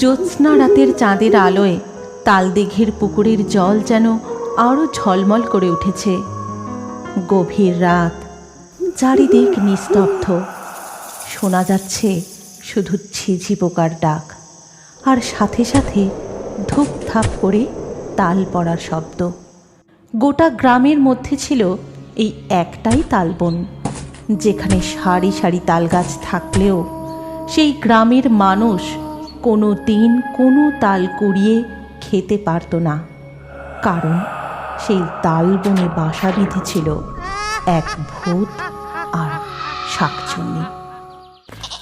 জ্যোৎস্না রাতের চাঁদের আলোয় তালদিঘির পুকুরের জল যেন আরও ঝলমল করে উঠেছে। গভীর রাত, চারিদিক নিস্তব্ধ। শোনা যাচ্ছে শুধু ঝিঝি পোকার ডাক, আর সাথে সাথে ধূপ থাপ করে তাল পড়ার শব্দ। গোটা গ্রামের মধ্যে ছিল এই একটাই তালবন, যেখানে সারি সারি তাল গাছ থাকলেও সেই গ্রামের মানুষ কোনো দিন কোনো তাল কুড়িয়ে খেতে পারত না। কারণ সেই তালবনে বাসা বেঁধেছিল এক ভূত আর শাকচুন্নি।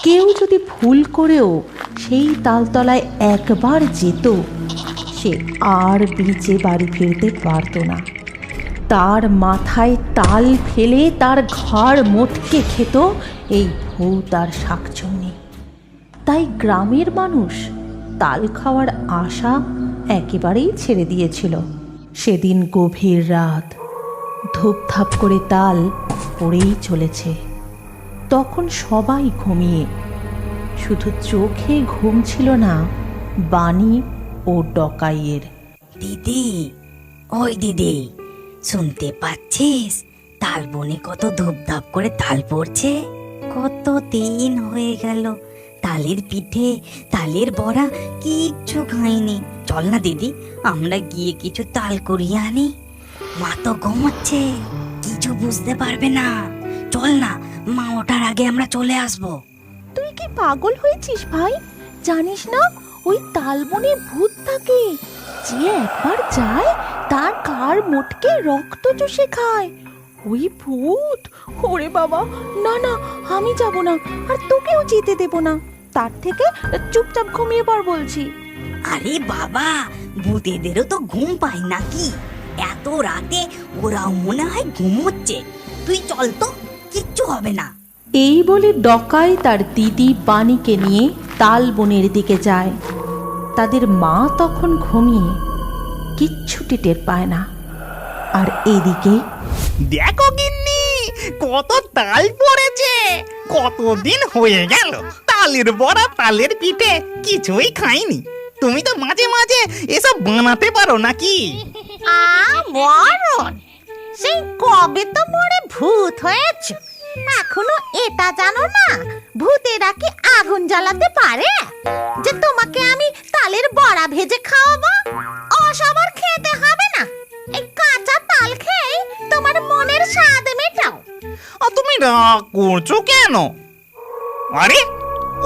কেউ যদি ভুল করেও সেই তালতলায় একবার যেত, সে আর বিচে বাড়ি ফিরতে পারত না। তার মাথায় তাল ফেলে তার ঘর মোটকে খেত এই ভূত আর শাকচুন্নি। তাই গ্রামের মানুষ তাল খাওয়ার আশা একেবারেই ছেড়ে দিয়েছিল। সেদিন গভীর রাত, ধূপধাপ করে তাল পড়েই চলেছে। তখন সবাই ঘুমিয়ে, শুধু চোখে ঘুম ছিল না, বাণী ও ডকাইয়ের। দিদি, ওই দিদি, শুনতে পাচ্ছিস? তাল বনে কত ধূপধাপ করে তাল পড়ছে? কত দিন হয়ে গেল তালের পিঠে, তালের বড়া কিচ্ছু খাইনি। চল না দিদি, আমরা গিয়ে কিছু তাল করিয়ে আনি। মা তো ঘুমোচ্ছে, কিছু বুঝতে পারবে না। চল না, মা ওঠার আগে আমরা চলে আসব। তুই কি পাগল হয়েছিস ভাই? জানিস না, ওই তালবনে ভূত থাকে। যে একবার যায়, তার কার মোটকে রক্ত চুষে খায়। ওই ভূত, ওরে বাবা, না না, আমি যাব না, আর তোকেও যেতে দেব না। তার থেকে চুপচাপ ঘুমিয়ে পড় বলছি। আরে বাবা ভূতেদেরও তো ঘুম পায় নাকি? এত রাতে ওরাও মনে হয় ঘুমোচ্ছে। তুই চল তো কিচ্ছু হবে না। এই বলে ডকাই তার দিদি বাণীকে নিয়ে তাল বনের দিকে যায়। তাদের মা তখন ঘুমিয়ে কিচ্ছুটি টের পায় না। আর এদিকে দেখো গিন্নি কত তাল পড়েছে কতদিন হয়ে গেল। তালের বড়া তালের পিঠে কিছুই খাইনি। তুমি তো মাঝে মাঝে এসব বানাতে পারো নাকি? আ মরণ সেই কবে তো মরে ভূত হয়েছ? এখনও এটা জানো না ভূতেরা কি আগুন জ্বালাতে পারে? যে তোমাকে আমি তালের বড়া ভেজে খাওয়াবো? অসবার খেতে হবে না। এই কাঁচা তাল খেয়ে তোমার মনের স্বাদ মেটাও। তুমি রাগ করছ কেন? আরে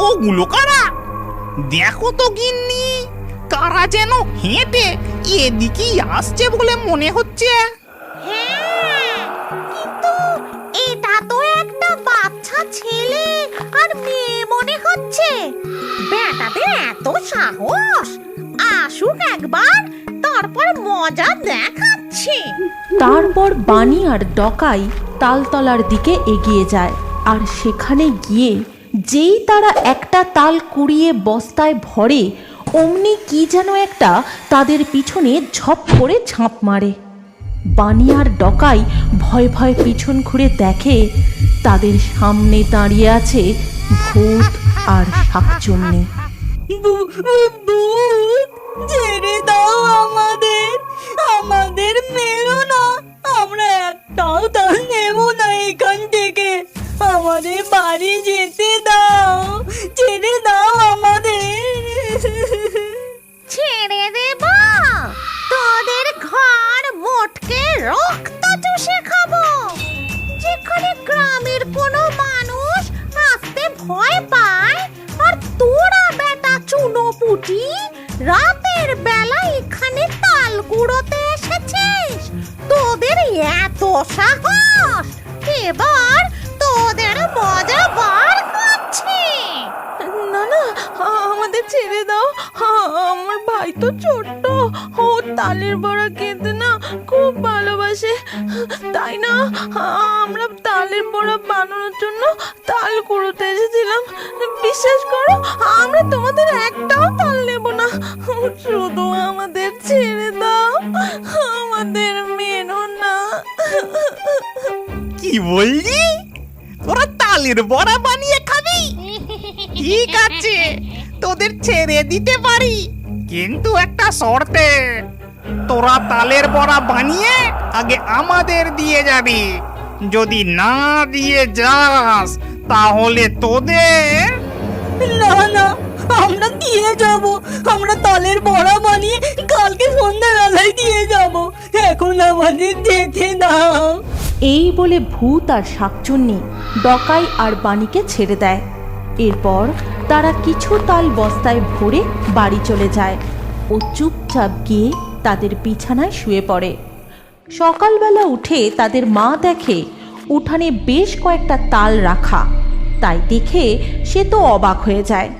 ওগুলো কারা? দেখো তো গিন্নি কারা যেন হেঁটে এদিকেই আসছে বলে মনে হচ্ছে। হ্যাঁ কিন্তু এটা তো একটা বাচ্চা ছেলে আর মেয়ে মনে হচ্ছে। বেটাদের এত সাহস। আসুক একবার তারপর মজা দেখাচ্ছি। তারপর বাণী আর ডকাই তালতলার দিকে এগিয়ে যায় আর সেখানে গিয়ে যেই তারা একটা তাল কুড়িয়ে বস্তায় ভরে, অমনি কি যেন একটা তাদের পিছনে ঝপ করে ঝাঁপ মারে। বানিয়ার ডকাই ভয় ভয় পিছন ঘুরে দেখে, তাদের সামনে দাঁড়িয়ে আছে ভূত আর শাকচুন্নি। ছেড়ে দাও আমাদের আমাদের মেরো না, আমরা একটাও তাল নেব না এখান থেকে। আমাদের বাড়ি যেতে দাও ছেড়ে দাও আমাদের। ছেড়ে দেব। তোদের ঘর মোটকে রক্ত চুষে খাব। যেখানে গ্রামের কোনো মানুষ আসতে ভয় পায়, আর তোরা বেটা চুনো পুটি রাতের বেলা এখানে তাল কুড়োতে এসেছিস। তোদের এত সাহস। এবার ছেড়ে দাও। আমার ভাই তো ছোট্ট। ও তালের বড়া খেতে না খুব ভালোবাসে। তাই না? আমরা তালের বড়া বানানোর জন্য তাল কুড়োতে এসেছিলাম। বিশ্বাস করো, আমরা তোমাদের একটাও তাল নেব না। শুধু আমাদের ছেড়ে দাও। আমাদের মেনো না। কি বললি? তোরা তালের বড়া বানিয়ে খাবি? ঠিক আছে। তোদের ছেড়ে দিতে পারি। কিন্তু একটা শর্তে তোরা তালের বড়া বানিয়ে আগে আমাদের দিয়ে যাবি। যদি না দিয়ে যাস তাহলে তোদের না না আমরা দিয়ে যাব। আমরা তালের বড়া বানিয়ে কালকে সন্ধ্যাবেলায় দিয়ে যাব। এখন আমাদের যেতে দাও। এই বলে ভূত আর শাকচুন্নি ডকাই আর বাণীকে ছেড়ে দেয়। এরপর তারা কিছু তাল বস্তায় ভরে বাড়ি চলে যায় ও চুপচাপ গিয়ে তাদের বিছানায় শুয়ে পড়ে। সকালবেলা উঠে তাদের মা দেখে, উঠানে বেশ কয়েকটা তাল রাখা। তাই দেখে সে তো অবাক হয়ে যায়।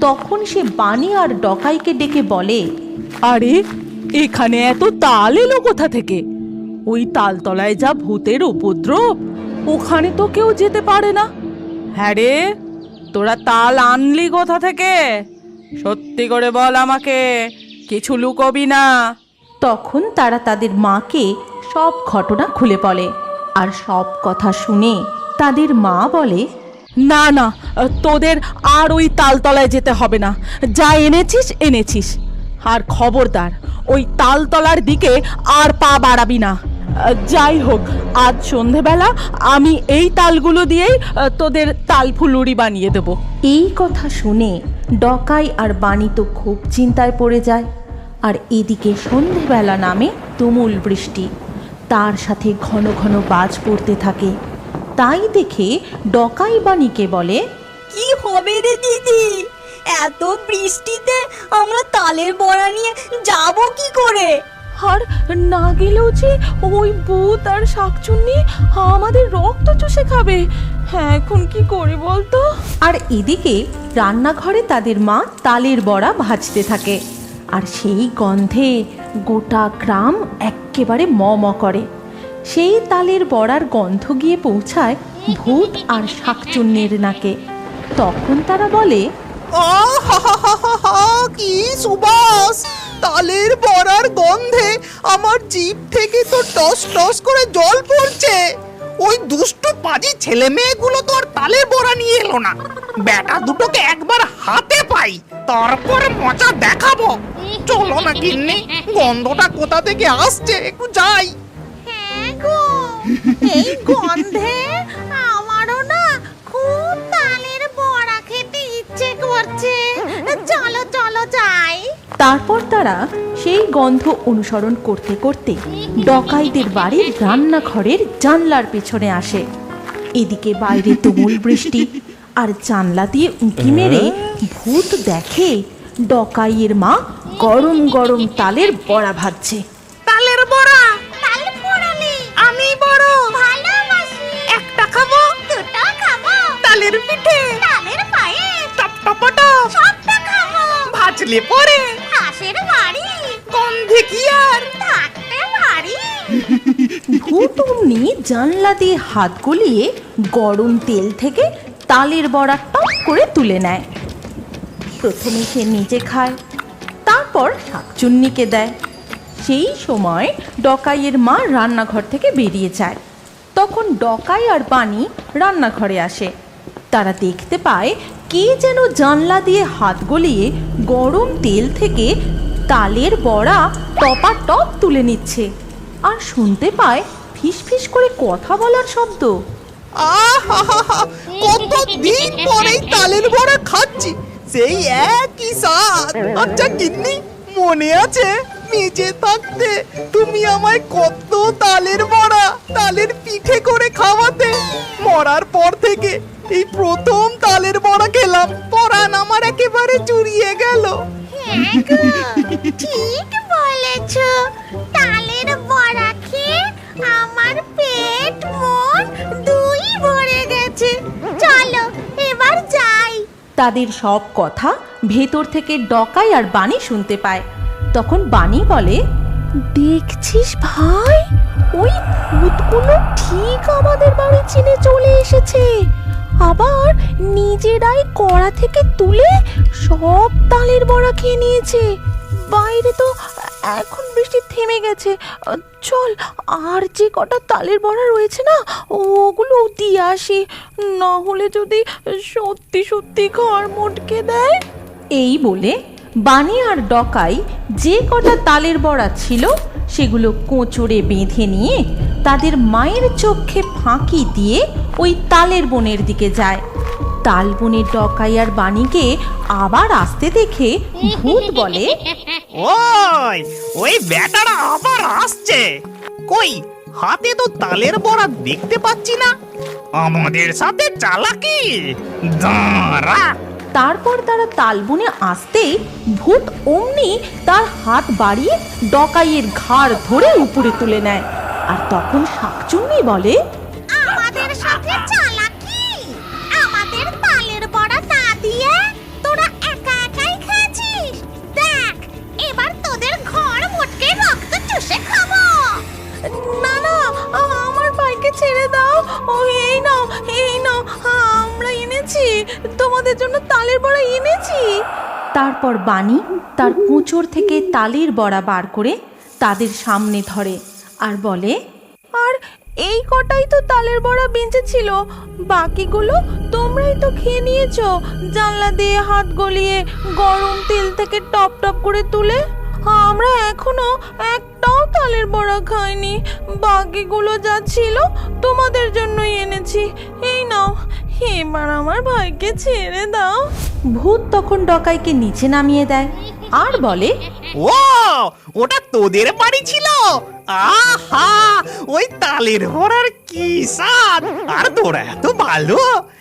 তখন সে বাণী আর ডকাইকে ডেকে বলে, আরে, এখানে এত তাল এলো কোথা থেকে? ওই তালতলায় যা ভূতের উপদ্রব, ওখানে তো কেউ যেতে পারে না। হ্যাঁ রে তোরা তাল আনলি কোথা থেকে? সত্যি করে বল আমাকে কিছু লুকোবি না। তখন তারা তাদের মাকে সব ঘটনা খুলে বলে আর সব কথা শুনে তাদের মা বলে না না তোদের আর ওই তালতলায় যেতে হবে না। যা এনেছিস এনেছিস। আর খবরদার ওই তালতলার দিকে আর পা বাড়াবি না। যাই হোক আজ সন্ধেবেলা আমি এই তালগুলো দিয়েই তোদের তালফুলুরি বানিয়ে দেবো। এই কথা শুনে ডকাই আর বাণী তো খুব চিন্তায় পড়ে যায়। আর এদিকে সন্ধেবেলা নামে তুমুল বৃষ্টি। তার সাথে ঘন ঘন বাজ পড়তে থাকে। তাই দেখে ডকাই বাণীকে বলে কি হবে রে দিদি? এত বৃষ্টিতে আমরা তালের বড়া নিয়ে যাব কি করে? আর না গেলেও যে ওই ভূত আর শাকচুন্নি আমাদের রক্ত চষে খাবে। হ্যাঁ এখন কি করি বলতো? আর এদিকে রান্নাঘরে তাদের মা তালের বড়া ভাজতে থাকে। আর সেই গন্ধে গোটা গ্রাম এক্কেবারে ম ম করে। সেই তালের বড়ার গন্ধ গিয়ে পৌঁছায় ভূত আর শাকচুন্নির নাকে। তখন তারা বলে কি সুবাস! তালের বড়ার গন্ধে আমার জিভ থেকে তো টস টস করে জল পড়ছে। ওই দুষ্টু পাজি ছেলে মেয়েগুলো তো আর তালের বড়া নিয়ে এলো না। বেটা দুটোকে একবার হাতে পাই, তারপর মজা দেখাবো। চলো না কিন্নি গন্ধটা কোথা থেকে আসছে? একটু যাই। হ্যাঁ এই গন্ধে করছে চলো চলো যাই। তারপর তারা সেই গন্ধ অনুসরণ করতে করতে ডকাইদের বাড়ির রান্নাঘরের জানলার পেছনে আসে। এদিকে বাইরে তুমুল বৃষ্টি আর জানলা দিয়ে উঁকি মেরে ভূত দেখে ডকাইয়ের মা গরম গরম তালের বড়া ভাজছে। ভাজলে পরে। হাঁসের বাড়ি। গন্ধে কি আর? থাকতে পারি। অমনি জানলা দিয়ে হাত গলিয়ে গরম তেল থেকে তালের বড়া টপ করে তুলে নেয়। প্রথমে সে নিজে খায় তারপর শাকচুন্নিকে দেয়। সেই সময় ডকাইয়ের মা রান্নাঘর থেকে বেরিয়ে যায়। তখন ডকাই আর পানি রান্নাঘরে আসে। তারা দেখতে পায় কে যেন জানলা দিয়ে হাত গলিয়ে গরম তেল থেকে তালের বড়া টপা টপ তুলে নিচ্ছে আর শুনতে পায় ফিস ফিস করে কথা বলার শব্দ। আহাহাহা, কতদিন পরেই তালের বড়া খাচ্ছি সেই একই স্বাদ। আচ্ছা গিন্নি মনে আছে বেঁচে থাকতে তুমি আমায় কত তালের বড়া তালের পিঠে করে খাওয়াতে মরার পর থেকে এই প্রথম তালের বড়া খেলাম। পরাণ আমার একেবারে চুরিয়ে গেল। হ্যাঁ গো, ঠিক বলেছ। তালের বড়া খেয়ে আমার পেট মন দুই ভরে গেছে। চলো এবার যাই। তাদের সব কথা ভেতর থেকে ডকাই আর বাণী শুনতে পায়। তখন বাণী বলে দেখছিস ভাই? ওই ভূতগুলো ঠিক আমাদের বাড়ি চিনে চলে এসেছে। আবার নিজেরাই কড়া থেকে তুলে সব তালের বড়া খেয়ে নিয়েছে। বাইরে তো এখন বৃষ্টি থেমে গেছে। চল, আর যে কটা তালের বড়া রয়েছে না, ওগুলো দিয়ে আসি। না হলে যদি সত্যি সত্যি ঘর মোটকে দেয়। এই বলে বানি আর ডকাই যে কটা তালের বড়া ছিল, সেগুলো কোঁচড়ে বেঁধে নিয়ে তাদের মায়ের চোখে ফাঁকি দিয়ে ওই তালের বনের দিকে যায়। তাল বনের ডকাই আর বাণীকে আবার আসতে দেখে ভূত বলে, ওই ওই বেটারা আবার আসছে। কই, হাতে তো তালের বড়া দেখতে পাচ্ছি না। আমাদের সাথে চালাকি। দাঁড়া। তারপর তারা তালবনে আসতেই ভূত অমনি তার হাত বাড়িয়ে ডকাইয়ের ঘাড় ধরে উপরে তুলে নেয়। আর তখন শাকচুন্নি বলে তারপর বাণী তার কুঁচোর থেকে তালির বড়া বার করে তাদের সামনে ধরে আর বলে, আর এই কটাই তো তালের বড়া বেঁচে ছিল বাকিগুলো তোমরাই তো খেয়ে নিয়েছো, জানলা দিয়ে হাত গলিয়ে গরম তেল থেকে টপ টপ করে তুলে। আমরা এখনও একটাও তালের বড়া খাইনি, বাকিগুলো যা ছিল তোমাদের জন্যই এনেছি, এই নাও এবার আমার ভাইকে ছেড়ে দাও। ভূত তখন ডকাইকে নিচে নামিয়ে দেয়। আর বলে ও ওটা তোদের বাড়ি ছিল? আহা ওই তালের বড়ার কি স্বাদ। আর তোরা এত ভালো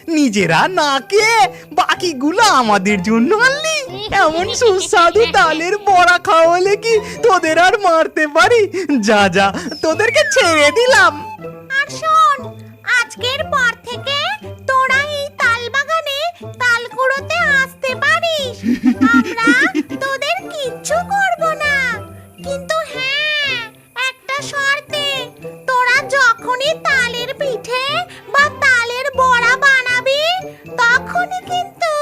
নিজেরা না খেয়ে বাকিগুলো আমাদের জন্য আনলি? এমন সুস্বাদু তালের বড়া খাওয়ালে কি তোদের আর মারতে পারি? যা যা তোদেরকে ছেড়ে দিলাম। আর শোন আজকের পর থেকে বাগানে তাল কুড়োতে আসতে পারিস। আমরা তোদের কিচ্ছু করব না। কিন্তু হ্যাঁ একটা শর্তে। তোরা যখনই তালের পিঠে বা তালের বড়া বানাবি তখনই কিন্তু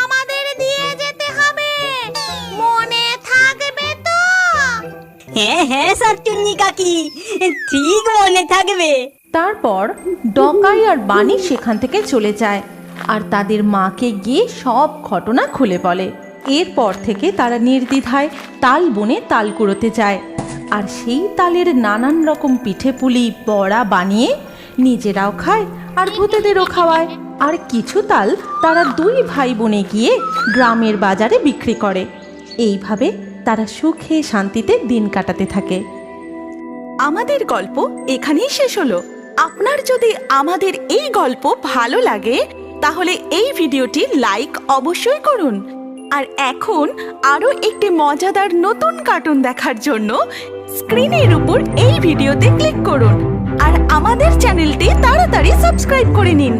আমাদের দিয়ে যেতে হবে। মনে থাকবে তো? হ্যাঁ হ্যাঁ শাকচুন্নি কাকি। ঠিক মনে থাকবে। তারপর ডকাই আর বাণী সেখান থেকে চলে যায়। আর তাদের মাকে গিয়ে সব ঘটনা খুলে বলে। এরপর থেকে তারা নির্দ্বিধায় তাল বনে তাল কুড়োতে যায়। আর সেই তালের নানান রকম পিঠে পুলি, বড়া বানিয়ে নিজেরাও খায় আর ভূতেদেরও খাওয়ায়। আর কিছু তাল তারা দুই ভাই বোনে গিয়ে গ্রামের বাজারে বিক্রি করে। এইভাবে তারা সুখে শান্তিতে দিন কাটাতে থাকে। আমাদের গল্প এখানেই শেষ হলো। আপনার যদি আমাদের এই গল্প ভালো লাগে তাহলে এই ভিডিওটি লাইক অবশ্যই করুন। আর এখন আরও একটি মজাদার নতুন কার্টুন দেখার জন্য স্ক্রিনের উপর এই ভিডিওতে ক্লিক করুন। আর আমাদের চ্যানেলটি তাড়াতাড়ি সাবস্ক্রাইব করে নিন।